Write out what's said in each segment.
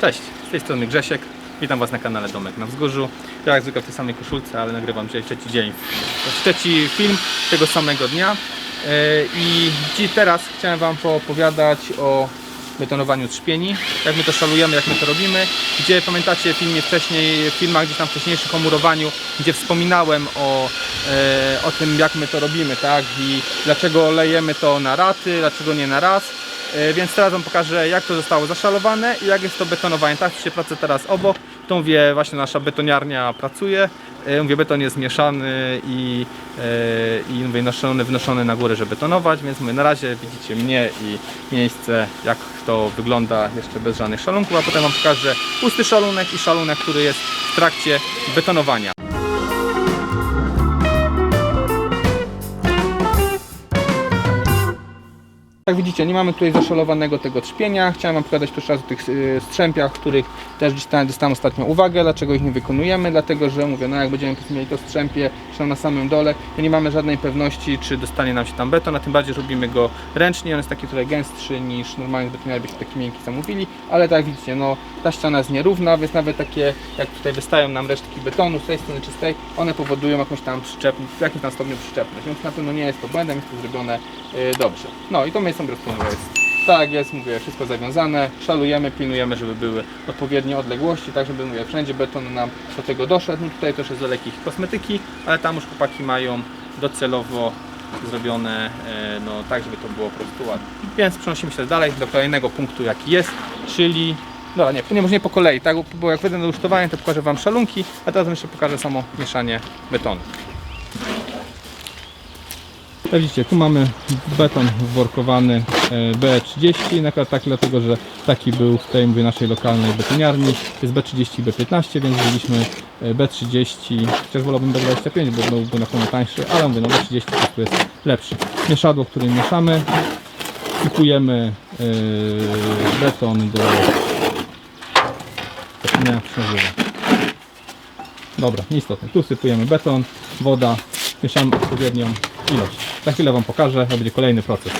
Cześć, z tej strony Grzesiek. Witam Was na kanale Domek na Wzgórzu. Ja jak zwykle w tej samej koszulce, ale nagrywam dzisiaj trzeci dzień. Trzeci film tego samego dnia. Yy, I dziś teraz chciałem Wam poopowiadać o betonowaniu trzpieni, jak my to szalujemy, jak my to robimy. Gdzie pamiętacie w filmie wcześniej, w filmach gdzieś tam wcześniejszych o murowaniu, gdzie wspominałem o, e, o tym jak my to robimy, tak? I dlaczego lejemy to na raty, dlaczego nie na raz. E, Więc teraz Wam pokażę jak to zostało zaszalowane i jak jest to betonowanie. Tak, się pracę teraz obok. To mówię, właśnie nasza betoniarnia pracuje. E, Mówię, beton jest mieszany i, e, i mówię, noszony, wnoszony na górę, żeby betonować, więc mówię, na razie widzicie mnie i miejsce, jak to wygląda jeszcze bez żadnych szalunków, a potem Wam pokażę pusty szalunek i szalunek, który jest w trakcie betonowania. Jak widzicie, nie mamy tutaj zaszalowanego tego trzpienia. Chciałem Wam pokazać pierwszy raz o tych y, strzępiach, których też dostałem ostatnio uwagę, dlaczego ich nie wykonujemy, dlatego że mówię, no jak będziemy mieli to strzępie, czy na samym dole, to nie mamy żadnej pewności, czy dostanie nam się tam beton, a tym bardziej robimy go ręcznie, on jest taki trochę gęstszy niż normalnie betoniarze byśmy taki miękki zamówili, ale tak widzicie, no ta ściana jest nierówna, więc nawet takie, jak tutaj wystają nam resztki betonu z tej strony czy z tej, one powodują jakąś tam przyczepność, w jakimś tam stopniu przyczepność, więc na pewno nie jest to błędem, jest to zrobione y, dobrze. No i to miejsce jest tak jest, mówię, wszystko zawiązane, szalujemy, pilnujemy, żeby były odpowiednie odległości, tak żeby mówię, wszędzie beton nam do tego doszedł. No tutaj też jest do lekich kosmetyki, ale tam już chłopaki mają docelowo zrobione e, no, tak, żeby to było po prostu ładnie. Więc przenosimy się dalej do kolejnego punktu jaki jest, czyli no nie, nie może nie po kolei, tak, bo jak będę na rusztowanie to pokażę Wam szalunki, a teraz jeszcze pokażę samo mieszanie betonu. Jak widzicie, tu mamy beton workowany e, B30, na taki dlatego, że taki był w tej mówię, naszej lokalnej betoniarni. Jest B30 i B15, więc wzięliśmy e, B30, chociaż wolałbym B25, bo byłby na pewno tańszy, ale mówię, no B30 po jest lepszy. Mieszadło, którym mieszamy, wsypujemy e, beton do... Się nazywa. Dobra, nieistotne. Tu sypujemy beton, woda, mieszamy odpowiednią ilość. Za chwilę Wam pokażę, to będzie kolejny proces.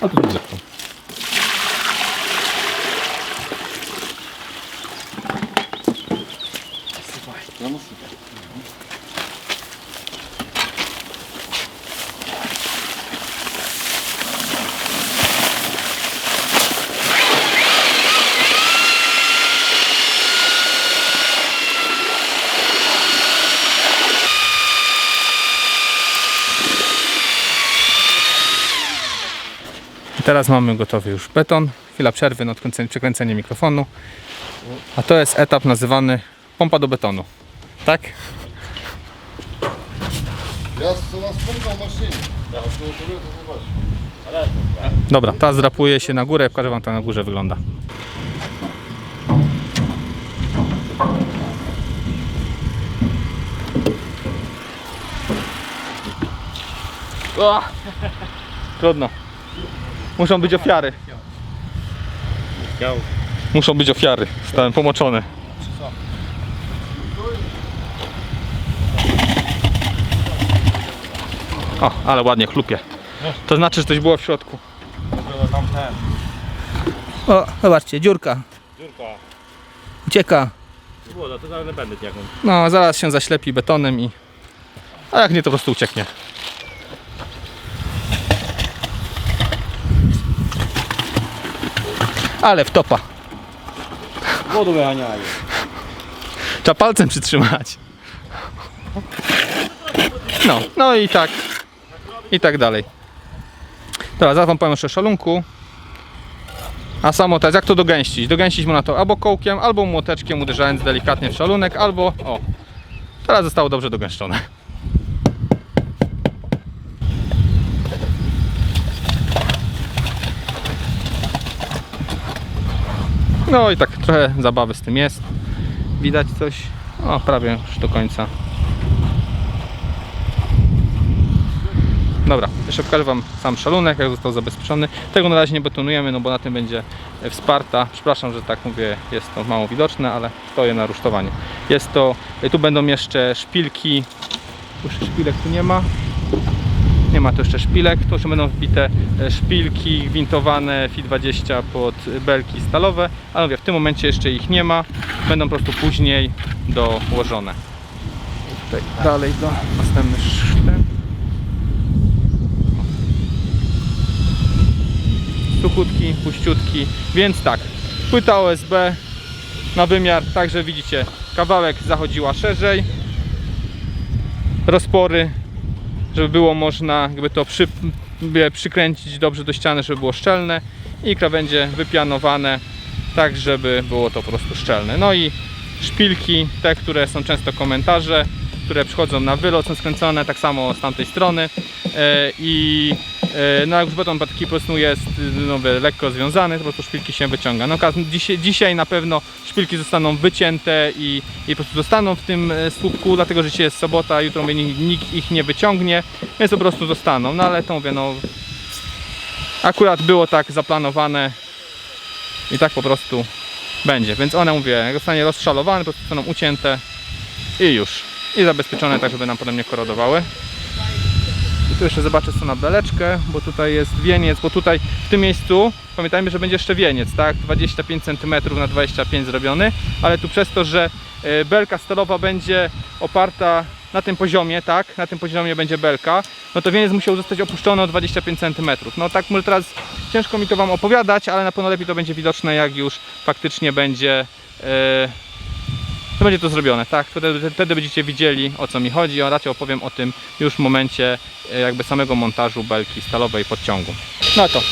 A tu zresztą. Teraz mamy gotowy już beton. Chwila przerwy na odkręcenie, przekręcenie mikrofonu. A to jest etap nazywany pompa do betonu. Tak? Ja z nas pompa maszyny. Ja to zobacz. Dobra, teraz drapuję się na górę, pokażę Wam to na górze wygląda. O! Trudno. Muszą być ofiary. Muszą być ofiary. Stałem pomoczony. O, ale ładnie chlupie. To znaczy, że coś było w środku. Było tam ten. O, zobaczcie, dziurka. Dziurka. Ucieka. Było, to zaraz będę jaką. No, zaraz się zaślepi betonem i... A jak nie, to po prostu ucieknie. Ale wtopa. Wodu wyganiają. Trzeba palcem przytrzymać. No, no i tak. I tak dalej. Dobra, zaraz wam powiem jeszcze o szalunku. A samo teraz, jak to dogęścić? Dogęścić można to albo kołkiem, albo młoteczkiem uderzając delikatnie w szalunek, albo... O, teraz zostało dobrze dogęszczone. No i tak trochę zabawy z tym jest. Widać coś? O, prawie już do końca. Dobra, jeszcze pokażę Wam sam szalunek, jak został zabezpieczony. Tego na razie nie betonujemy, no bo na tym będzie e, wsparta. Przepraszam, że tak mówię, jest to mało widoczne, ale stoję na rusztowaniu. Jest to, e, tu będą jeszcze szpilki. Już szpilek tu nie ma. Nie ma tu jeszcze szpilek, tu jeszcze będą wbite e, szpilki gwintowane FI20 pod belki stalowe, ale mówię, w tym momencie jeszcze ich nie ma, będą po prostu później dołożone. Tutaj dalej do następny sztem. Suchutki, puściutki, więc tak, płyta OSB na wymiar, także widzicie, kawałek zachodziła szerzej, rozpory, żeby było można jakby to przy, przykręcić dobrze do ściany, żeby było szczelne i krawędzie wypianowane tak, żeby było to po prostu szczelne. No i szpilki, te, które są często komentarze, które przychodzą na wylot, są skręcone tak samo z tamtej strony e, i no jak beton taki po prostu jest no, lekko związany, po prostu szpilki się wyciąga. No dzisiaj, dzisiaj na pewno szpilki zostaną wycięte i, i po prostu zostaną w tym e, słupku, dlatego że dzisiaj jest sobota, jutro mówię, nikt, nikt ich nie wyciągnie, więc po prostu zostaną. No ale to mówię, no akurat było tak zaplanowane i tak po prostu będzie. Więc one mówię, jak zostanie rozszalowane, po prostu zostaną ucięte i już. I zabezpieczone tak, żeby nam potem nie korodowały. I tu jeszcze zobaczę co na beleczkę, bo tutaj jest wieniec, bo tutaj w tym miejscu pamiętajmy, że będzie jeszcze wieniec, tak? 25 cm na 25 zrobiony, ale tu przez to, że e, belka stalowa będzie oparta na tym poziomie, tak? Na tym poziomie będzie belka, no to wieniec musiał zostać opuszczony o 25 cm. No tak może teraz ciężko mi to Wam opowiadać, ale na pewno lepiej to będzie widoczne, jak już faktycznie będzie e, to będzie to zrobione, tak? Wtedy, wtedy będziecie widzieli o co mi chodzi, a raczej opowiem o tym już w momencie e, jakby samego montażu belki stalowej podciągu. No to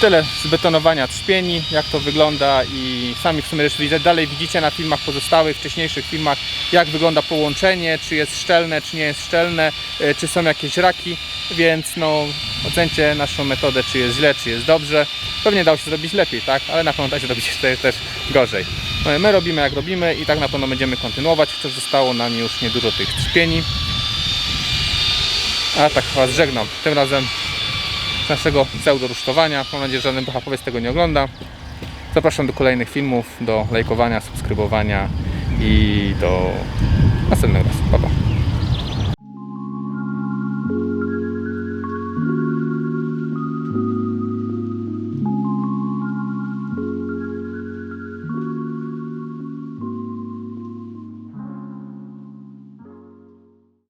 tyle z betonowania trzpieni, jak to wygląda i sami w sumie widzę, dalej widzicie na filmach pozostałych, wcześniejszych filmach, jak wygląda połączenie, czy jest szczelne, czy nie jest szczelne, e, czy są jakieś raki, więc no ocencie naszą metodę, czy jest źle, czy jest dobrze. Pewnie dało się zrobić lepiej, tak? Ale na pewno da się zrobić też gorzej. I My robimy jak robimy i tak na pewno będziemy kontynuować, chociaż zostało nam już niedużo tych trzpieni. A tak Was żegnam. Tym razem z naszego pseudo-rusztowania. Mam nadzieję, że żaden bohapowiec tego nie ogląda. Zapraszam do kolejnych filmów, do lajkowania, subskrybowania i do następnego razu.